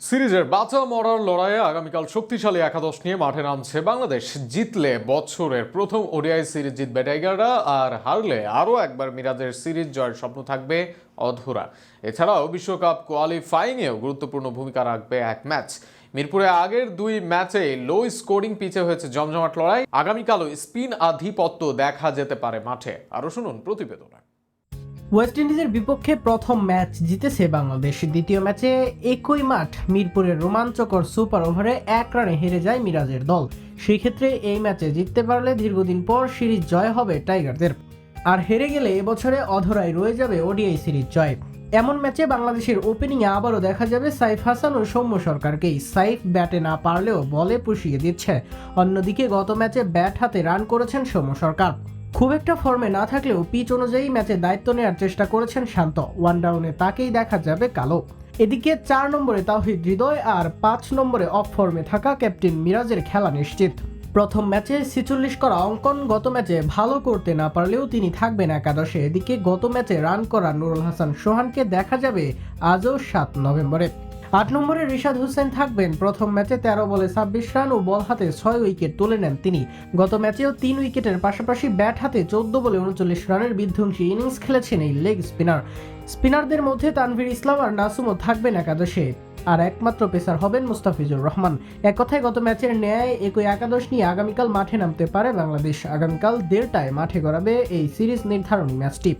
সিরিজের বাঁচা মরার লড়াইয়ে আগামীকাল শক্তিশালী একাদশ নিয়ে মাঠে নামছে বাংলাদেশ। জিতলে বছরের প্রথম ওডিআই সিরিজ জিতবে টাইগাররা আর হারলে আরও একবার মিরাজের সিরিজ জয়ের স্বপ্ন থাকবে অধুরা। এছাড়াও বিশ্বকাপ কোয়ালিফাইংয়েও গুরুত্বপূর্ণ ভূমিকা রাখবে এক ম্যাচ। মিরপুরে আগের দুই ম্যাচে লো স্কোরিং পিচে হয়েছে জমজমাট লড়াই। আগামীকালও স্পিন আধিপত্য দেখা যেতে পারে মাঠে। আরও শুনুন প্রতিবেদনে। ওয়েস্ট ইন্ডিজের বিপক্ষে প্রথম ম্যাচ জিতেছে বাংলাদেশ। দ্বিতীয় ম্যাচে একই মাঠ, মিরপুরের রোমাঞ্চকর সুপার ওভারে এক রানে হেরে যায় মিরাজের দল। সেই ক্ষেত্রে এই ম্যাচে জিততে পারলে দীর্ঘদিন পর সিরিজ জয় হবে টাইগারদের। আর হেরে গেলে এবছরে অধরাই রয়ে যাবে ওডিআই সিরিজ জয়। এমন ম্যাচে বাংলাদেশের ওপেনিংয়ে আবারও দেখা যাবে সাইফ হাসান ও সৌম্য সরকারকেই। সাইফ ব্যাটে না পারলেও বলে পুষিয়ে দিচ্ছে। অন্যদিকে গত ম্যাচে ব্যাট হাতে রান করেছেন সৌম্য সরকার। খুব একটা ফর্মে না থাকলেও পিচ অনুযায়ী ম্যাচে দায়িত্ব নেওয়ার চেষ্টা করেছেন শান্ত। ওয়ান ডাউনে তাকেই দেখা যাবে কালো। এদিকে চার নম্বরে তাহিদ হৃদয় আর পাঁচ নম্বরে অফ ফর্মে থাকা ক্যাপ্টেন মিরাজের খেলা নিশ্চিত। প্রথম ম্যাচে ছিচল্লিশ করা অঙ্কন, গত ম্যাচে ভালো করতে না পারলেও তিনি থাকবেন একাদশে। এদিকে গত ম্যাচে রান করা নুরুল হাসান সোহানকে দেখা যাবে আজও সাত নভেম্বরে। আট নম্বরে রিশাদ হোসেন থাকবেন। প্রথম ম্যাচে তেরো বলে ছাব্বিশ রান ও বল হাতে ছয় উইকেট তুলে নেন তিনি। গত ম্যাচেও তিন উইকেটের পাশাপাশি ব্যাট হাতে চোদ্দ বলে উনচল্লিশ রানের বিধ্বংসী ইনিংস খেলেছেন এই লেগ স্পিনার। স্পিনারদের মধ্যে তানভীর ইসলাম আর নাসুমও থাকবেন একাদশে। আর একমাত্র পেসার হবেন মুস্তাফিজুর রহমান। এক কথায় গত ম্যাচের ন্যায় একই একাদশ নিয়ে আগামীকাল মাঠে নামতে পারে বাংলাদেশ। আগামীকাল দেড়টায় মাঠে গড়াবে এই সিরিজ নির্ধারণী ম্যাচটি।